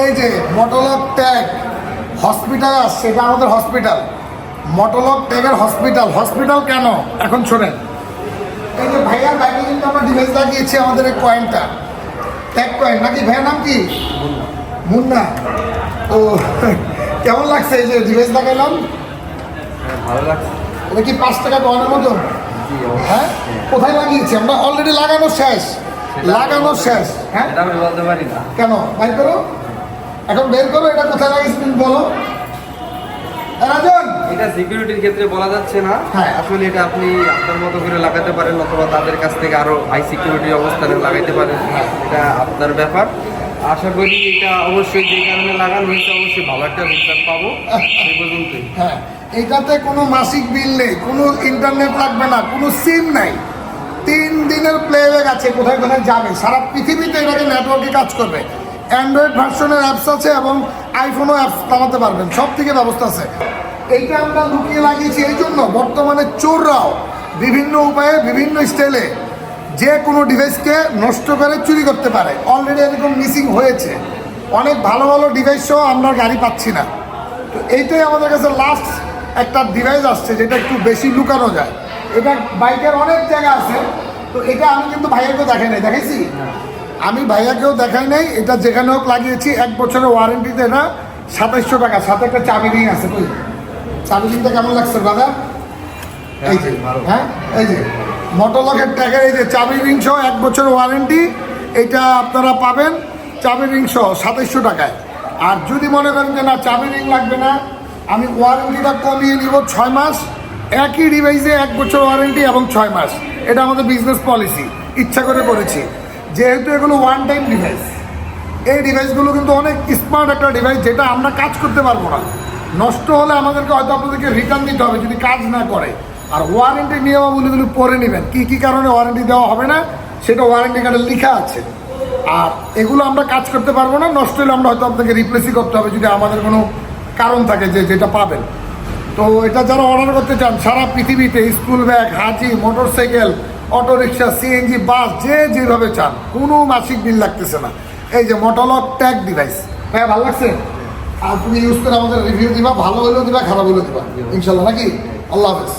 এই যে মটোলক tag hospital আসছে এটা আমাদের হসপিটাল মটোলক ট্যাগের হসপিটাল হসপিটাল কেন? এখন শোনেন। এই যে ভাইয়ার বাইকে কিন্তু আমরা ডিভাইস লাগিয়েছি আমাদের এই কয়েনটা ট্যাগ কয়েন নাকি? ভাইয়ার নাম কি? মুন্না। ও কেমন লাগছে এই যে ডিভাইস লাগাইলাম? ভালো লাগছে। এটা কি পাঁচ টাকা কয়েনের মতন? হ্যাঁ? কোথায় লাগিয়েছি? আমরা অলরেডি লাগানো শেষ। লাগানো শেষ। হ্যাঁ? কেন? বের করো। এখন বের করো এটা কোথায় লাগিয়েছি তুমি বলো। রাজন! এটা সিকিউরিটির ক্ষেত্রে বলা যাচ্ছে না। হ্যাঁ। আসলে এটা আপনি আপনার মতো করে লাগাতে পারেন অথবা তাদের কাছ থেকে আরও হাই সিকিউরিটি অবস্থানে লাগাইতে পারেন। এটা আপনার ব্যাপার। আশা করি এটা অবশ্যই যে কারণে লাগানো হয়েছে অবশ্যই ভালো একটা রেজাল্ট পাবো। সেই পর্যন্তই। হ্যাঁ। এটাতে কোনো মাসিক বিল নেই কোনো ইন্টারনেট লাগবে না কোনো সিম নাই। তিন দিনের প্লেব্যাক আছে কোথায় কোথায় যাবে? সারা পৃথিবীতে এটাকে নেটওয়ার্কে কাজ করবে। অ্যান্ড্রয়েড ভার্সনের অ্যাপস আছে এবং আইফোনও অ্যাপস চালাতে পারবেন। সব থেকে ব্যবস্থা আছে। এইটা আমরা লুকিয়ে লাগিয়েছি এই জন্য বর্তমানে চোররাও বিভিন্ন উপায়ে, বিভিন্ন স্টাইলে যে কোনো ডিভাইসকে নষ্ট করে চুরি করতে পারে। অলরেডি এরকম মিসিং হয়েছে। অনেক ভালো ভালো ডিভাইসও আমরা গাড়ি পাচ্ছি না। তো এইটাই আমাদের কাছে লাস্ট একটা ডিভাইস আসছে, যেটা একটু বেশি লুকানো যায়। এটা বাইকের অনেক জায়গা আছে। তো এটা আমি কিন্তু ভাইয়াকেও দেখাই নাই। দেখাইছি? আমি ভাইয়াকেও দেখাই নাই, এটা যেখানে হোক লাগিয়েছি, এক বছরের ওয়ারেন্টিতে এটা সাতাইশশো টাকা, সাথে একটা চাবি রিং আছে, কই? চাবি রিংটা কেমন লাগছে দাদা এই যে হ্যাঁ? এই যে মোটরলকের ট্যাগের এই যে চাবি রিং সহ এক বছর ওয়ারেন্টি এটা আপনারা পাবেন, চাবি রিং সহ সাতাইশশো টাকায়। আর যদি মনে করেন যে না, চাবি রিং লাগবে না, আমি ওয়ারেন্টিটা কমিয়ে নিব ছয় মাস, একই ডিভাইসে এক বছর ওয়ারেন্টি এবং ছয় মাস। এটা আমাদের বিজনেস পলিসি ইচ্ছা করে করেছি। যেহেতু এগুলো ওয়ান টাইম ডিভাইস এই ডিভাইসগুলো কিন্তু অনেক স্মার্ট একটা ডিভাইস যেটা আমরা কাজ করতে পারব না। নষ্ট হলে আমাদেরকে হয়তো আপনাদেরকে রিটার্ন দিতে হবে যদি কাজ না করে। আর ওয়ারেন্টি নিয়মাবলীগুলো পরে নেবেন, কী কী কারণে ওয়ারেন্টি দেওয়া হবে না, সেটা ওয়ারেন্টি কার্ডে লেখা আছে। আর এগুলো আমরা কাজ করতে পারব না, নষ্ট হলে আমরা হয়তো আপনাকে রিপ্লেসই করতে হবে যদি আমাদের কোনো কারণ থাকে যে, যেটা পাবেন। তো এটা যারা অর্ডার করতে চান, সারা পৃথিবীতে স্কুল ব্যাগ, হাঁচি motorcycle auto rickshaw CNG bus, যে যেভাবে চান, কোনো মাসিক বিল লাগতেছে না। এই যে মোটলক ট্যাগ ডিভাইস হ্যাঁ ভালো লাগছে? আর তুমি ইউজ করে আমাদের রিভিউ দিবা, ভালো হলেও দিবা, খারাপ হলেও দিবা। ইনশাল্লাহ, নাকি? আল্লাহ হাফেজ।